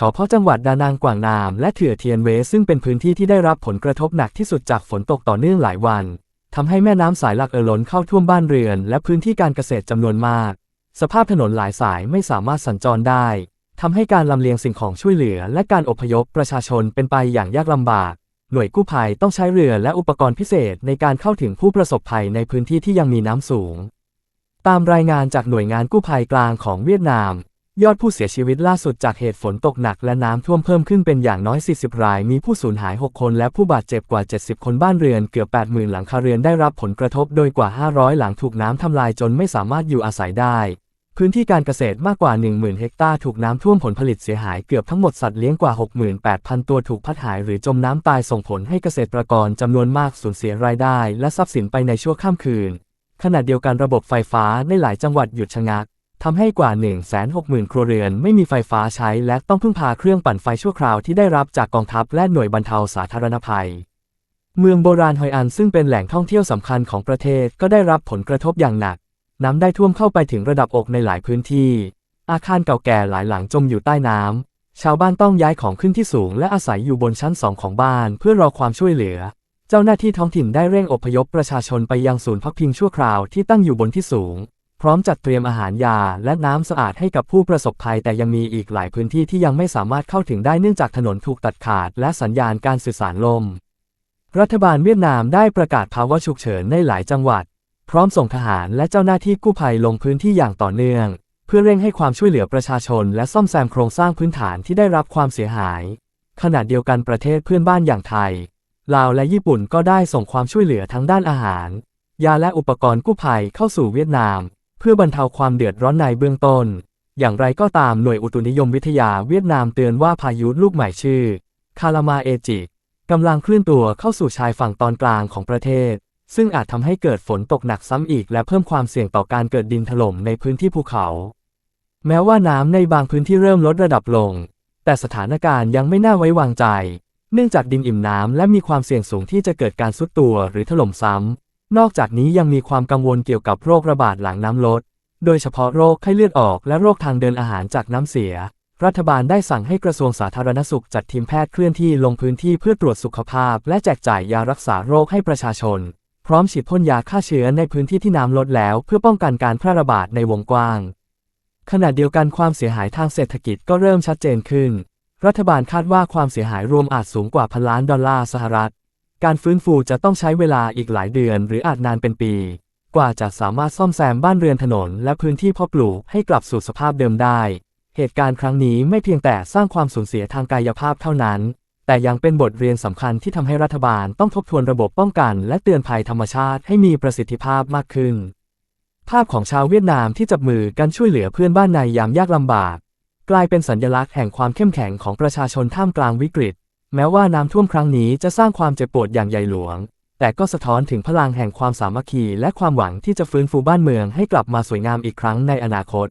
ฉพาะจังหวัดดานางกวางนามและเถื่อเทียนเวซึ่งเป็นพื้นที่ที่ได้รับผลกระทบหนักที่สุดจากฝนตกต่อเนื่องหลายวันทำให้แม่น้ำสายหลักเอ่อล้นเข้าท่วมบ้านเรือน และพื้นที่การเกษตรจำนวนมาก สภาพถนนหลายสายไม่สามารถสัญจรได้ทำให้การลำเลียงสิ่งของช่วยเหลือ และการอพยพประชาชนเป็นไปอย่างยากลำบาก หน่วยกู้ภัยต้องใช้เรือและอุปกรณ์พิเศษในการเข้าถึงผู้ประสบภัยในพื้นที่ที่ยังมีน้ำสูง ตามรายงานจากหน่วยงานกู้ภัยกลางของเวียดนาม ยอดผู้เสียชีวิตล่าสุดจากเหตุฝนตกหนักและน้ำท่วมเพิ่มขึ้นเป็นอย่างน้อย 40 ราย มีผู้สูญหาย 6 คนและผู้บาดเจ็บกว่า 70 คนบ้านเรือนเกือบ 80,000 หลังคาเรือนได้รับผลกระทบโดยกว่า 500 หลังถูกน้ำทำลายจนไม่สามารถอยู่อาศัยได้ พื้นที่การเกษตรมากกว่า 10,000 เฮกตาร์ถูกน้ำท่วมผลผลิตเสียหายเกือบทั้งหมดสัตว์เลี้ยงกว่า 68,000 ตัวถูกพัดหายหรือจมน้ำตายส่งผลให้เกษตรกรจำนวนมากสูญเสียรายได้และทรัพย์สินไปในชั่วข้ามคืน ขณะเดียวกันระบบไฟฟ้าในหลายจังหวัดหยุดชะงัก ทำให้กว่า 160,000 ครัวเรือนไม่มีไฟฟ้าใช้และต้องพึ่งพาเครื่องปั่นไฟชั่วคราวที่ได้รับจากกองทัพและหน่วยบรรเทาสาธารณภัย เมืองโบราณฮอยอันซึ่งเป็นแหล่งท่องเที่ยวสำคัญของประเทศก็ได้รับผลกระทบอย่างหนัก น้ำได้ท่วมเข้าไปถึงระดับอกในหลายพื้นที่ อาคารเก่าแก่หลายหลังจมอยู่ใต้น้ำ ชาวบ้านต้องย้ายของขึ้นที่สูงและอาศัยอยู่บนชั้นสองของบ้านเพื่อรอความช่วยเหลือ เจ้าหน้าที่ท้องถิ่นได้เร่งอพยพประชาชนไปยังศูนย์พักพิงชั่วคราวที่ตั้งอยู่บนที่สูง พร้อมจัดเตรียมอาหารยาและน้ำสะอาดให้กับผู้ประสบภัย แต่ยังมีอีกหลายพื้นที่ที่ยังไม่สามารถเข้าถึงได้เนื่องจากถนนถูกตัดขาด และสัญญาณการสื่อสารล่ม รัฐบาลเวียดนามได้ประกาศภาวะฉุกเฉินในหลายจังหวัด พร้อมส่งทหารและเจ้าหน้าที่กู้ภัยลงพื้นที่อย่างต่อเนื่อง เพื่อเร่งให้ความช่วยเหลือประชาชน และซ่อมแซมโครงสร้างพื้นฐานที่ได้รับความเสียหาย ขณะเดียวกันประเทศเพื่อนบ้านอย่างไทย ลาวและญี่ปุ่นก็ได้ส่งความช่วยเหลือทั้งด้านอาหาร ยาและอุปกรณ์กู้ภัยเข้าสู่เวียดนาม เพื่อบรรเทาความเดือดร้อนในเบื้องต้น อย่างไรก็ตามหน่วยอุตุนิยมวิทยาเวียดนามเตือนว่าพายุลูกใหม่ชื่อ คารามาเอจิกำลังเคลื่อนตัวเข้าสู่ชายฝั่งตอนกลางของประเทศ ซึ่งอาจทำให้เกิดฝนตกหนักซ้ำอีกและเพิ่มความเสี่ยงต่อการเกิดดินถล่มในพื้นที่ภูเขา แม้ว่าน้ำในบางพื้นที่เริ่มลดระดับลง แต่สถานการณ์ยังไม่น่าไว้วางใจ เนื่องจากดินอิ่มน้ำและมีความเสี่ยงสูงที่จะเกิดการซุดตัวหรือถล่มซ้ำ นอกจากนี้ยังมีความกังวลเกี่ยวกับโรคระบาดหลังน้ำลด โดยเฉพาะโรคไข้เลือดออกและโรคทางเดินอาหารจากน้ำเสีย รัฐบาลได้สั่งให้กระทรวงสาธารณสุขจัดทีมแพทย์เคลื่อนที่ลงพื้นที่เพื่อตรวจสุขภาพ และแจกจ่ายยารักษาโรคให้ประชาชน พร้อมฉีดพ่นยาฆ่าเชื้อในพื้นที่ที่น้ำลดแล้วเพื่อป้องกันการแพร่ระบาดในวงกว้าง ขณะเดียวกันความเสียหายทางเศรษฐกิจก็เริ่มชัดเจนขึ้น รัฐบาลคาดว่าความเสียหายรวมอาจสูงกว่าพันล้านดอลลาร์สหรัฐ การฟื้นฟูจะต้องใช้เวลาอีกหลายเดือนหรืออาจนานเป็นปี กว่าจะสามารถซ่อมแซมบ้านเรือนถนน และพื้นที่เพาะปลูกให้กลับสู่สภาพเดิมได้ เหตุการณ์ครั้งนี้ไม่เพียงแต่สร้างความสูญเสียทางกายภาพเท่านั้น แต่ยังเป็นบทเรียนสำคัญที่ทำให้รัฐบาลต้องทบทวนระบบป้องกัน และเตือนภัยธรรมชาติให้มีประสิทธิภาพมากขึ้น ภาพของชาวเวียดนามที่จับมือกันช่วยเหลือเพื่อนบ้านในยามยากลำบาก กลายเป็นสัญลักษณ์แห่งความเข้มแข็งของประชาชนท่ามกลางวิกฤต แม้ว่าน้ำท่วมครั้งนี้จะสร้างความเจ็บปวดอย่างใหญ่หลวง แต่ก็สะท้อนถึงพลังแห่งความสามัคคีและความหวังที่จะฟื้นฟูบ้านเมืองให้กลับมาสวยงามอีกครั้งในอนาคต